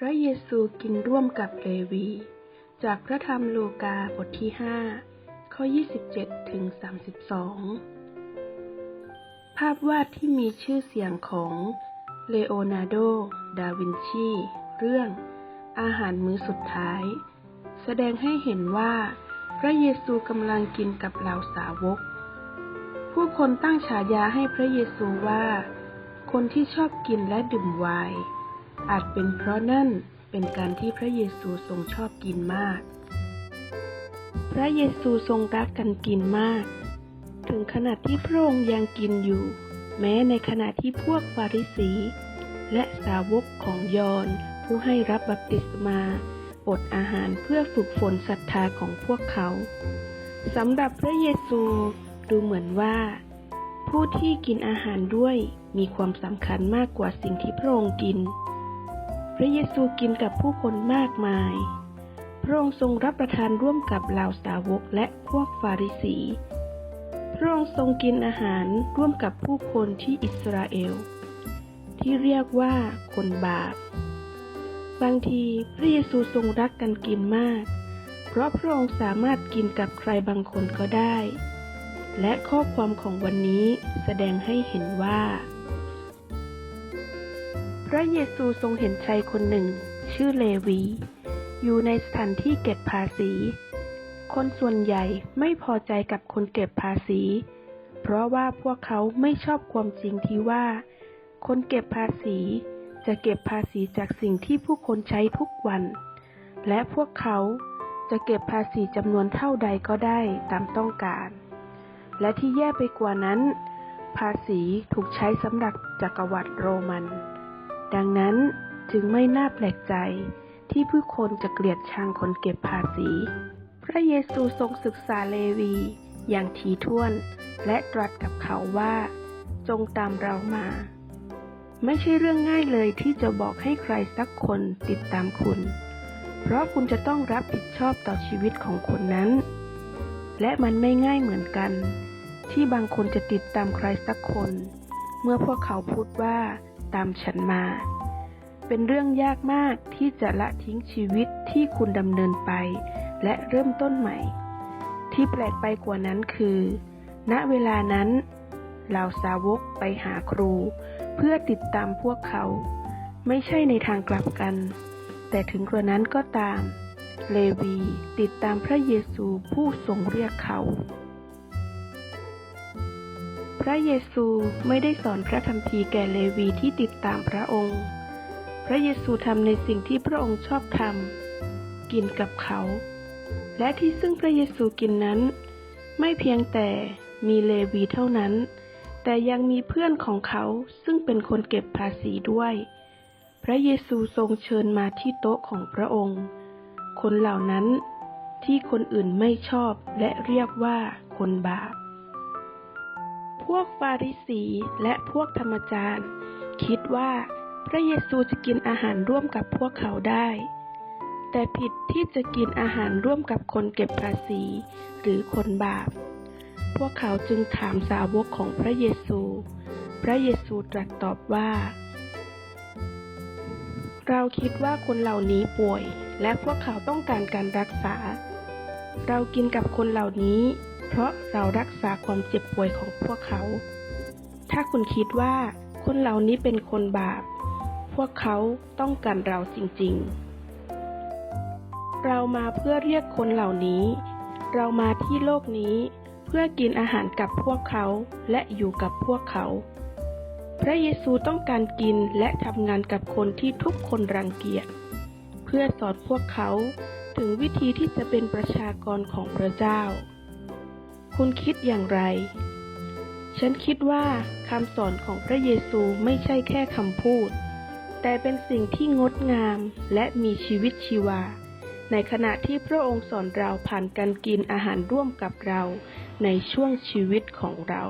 พระเยซูกินร่วมกับเลวี จากพระธรรมโลกาบทที่ 5 ข้อ 27 ถึง 32 ภาพวาดที่มีชื่อเสียงของเลโอนาร์โด ดาวินชี เรื่องอาหารมื้อสุดท้าย แสดงให้เห็นว่า พระเยซูกำลังกินกับเหล่าสาวก ผู้คนตั้งฉายาให้พระเยซูว่า คนที่ชอบกินและดื่มไวน์ อาจเป็นเพราะนั่นเป็นการที่พระเยซูทรงชอบกินมาก พระเยซูทรงรักกันกินมาก ถึงขนาดที่พระองค์ยังกินอยู่ แม้ในขณะที่พวกฟาริสี และสาวกของยอห์นผู้ให้รับบัพติศมาอดอาหารเพื่อฝึกฝนศรัทธาของพวกเขาสำหรับพระเยซูดูเหมือนว่า ผู้ที่กินอาหารด้วยมีความสำคัญมากกว่าสิ่งที่พระองค์กิน พระเยซูกินกับผู้คนมากมาย พระองค์ทรงรับประทานร่วมกับเหล่าสาวกและพวกฟาริสี พระองค์ทรงกินอาหารร่วมกับผู้คนที่อิสราเอล ที่เรียกว่าคนบาป บางทีพระเยซูทรงรักกันกินมาก เพราะพระองค์สามารถกินกับใครบางคนก็ได้ และข้อความของวันนี้แสดงให้เห็นว่า พระเยซูทรงเห็นชายคนหนึ่ง ชื่อเลวี อยู่ในสถานที่เก็บภาษี คนส่วนใหญ่ไม่พอใจกับคนเก็บภาษี เพราะว่าพวกเขาไม่ชอบความจริงที่ว่า คนเก็บภาษีจะเก็บภาษีจากสิ่งที่ผู้คนใช้ทุกวัน และพวกเขาจะเก็บภาษีจำนวนเท่าใดก็ได้ตามต้องการ และที่แย่ไปกว่านั้น ภาษีถูกใช้สำหรับจักรวรรดิโรมันดังนั้น จึงไม่น่าแปลกใจที่ผู้คนจะเกลียดชังคนเก็บภาษี พระเยซูทรงศึกษาเลวีอย่างถี่ถ้วน และตรัสกับเขาว่า จงตามเรามา ไม่ใช่เรื่องง่ายเลยที่จะบอกให้ใครสักคนติดตามคุณ เพราะคุณจะต้องรับผิดชอบต่อชีวิตของคนนั้น และมันไม่ง่ายเหมือนกัน ที่บางคนจะติดตามใครสักคน เมื่อพวกเขาพูดว่าตามฉันมา เป็นเรื่องยากมากที่จะละทิ้งชีวิตที่คุณดำเนินไป และเริ่มต้นใหม่ ที่แปลกไปกว่านั้นคือ ณเวลานั้นเหล่าสาวกไปหาครู เพื่อติดตามพวกเขา ไม่ใช่ในทางกลับกัน แต่ถึงกระนั้นก็ตาม เลวีติดตามพระเยซูผู้ทรงเรียกเขา พระเยซูไม่ได้สอนพระคัมภีแก่เลวีที่ติดตามพระองค์ พระเยซูทำในสิ่งที่พระองค์ชอบทำกินกับเขา และที่ซึ่งพระเยซูกินนั้น ไม่เพียงแต่มีเลวีเท่านั้น แต่ยังมีเพื่อนของเขาซึ่งเป็นคนเก็บภาษีด้วย พระเยซูทรงเชิญมาที่โต๊ะของพระองค์ คนเหล่านั้นที่คนอื่นไม่ชอบและเรียกว่าคนบาป พวกฟาริสีและพวกธรรมจารย์ คิดว่า พระเยซูจะกินอาหารร่วมกับพวกเขาได้ แต่ผิดที่จะกินอาหารร่วมกับคนเก็บภาษีหรือคนบาป พวกเขาจึงถามสาวกของพระเยซู พระเยซูตรัสตอบว่า เราคิดว่าคนเหล่านี้ป่วย และพวกเขาต้องการการรักษา เรากินกับคนเหล่านี้ เพราะเรารักษาความเจ็บป่วยของพวกเขา ถ้าคุณคิดว่าคนเหล่านี้เป็นคนบาป พวกเขาต้องการเราจริงๆ เรามาเพื่อเรียกคนเหล่านี้ เรามาที่โลกนี้เพื่อกินอาหารกับพวกเขาและอยู่กับพวกเขา พระเยซูต้องการกินและทำงานกับคนที่ทุกคนรังเกียจ เพื่อสอนพวกเขาถึงวิธีที่จะเป็นประชากรของพระเจ้า คุณคิดอย่างไร ฉันคิดว่าคำสอนของพระเยซูไม่ใช่แค่คำพูด แต่เป็นสิ่งที่งดงามและมีชีวิตชีวา ในขณะที่พระองค์สอนเราผ่านการกินอาหารร่วมกับเราในช่วงชีวิตของเรา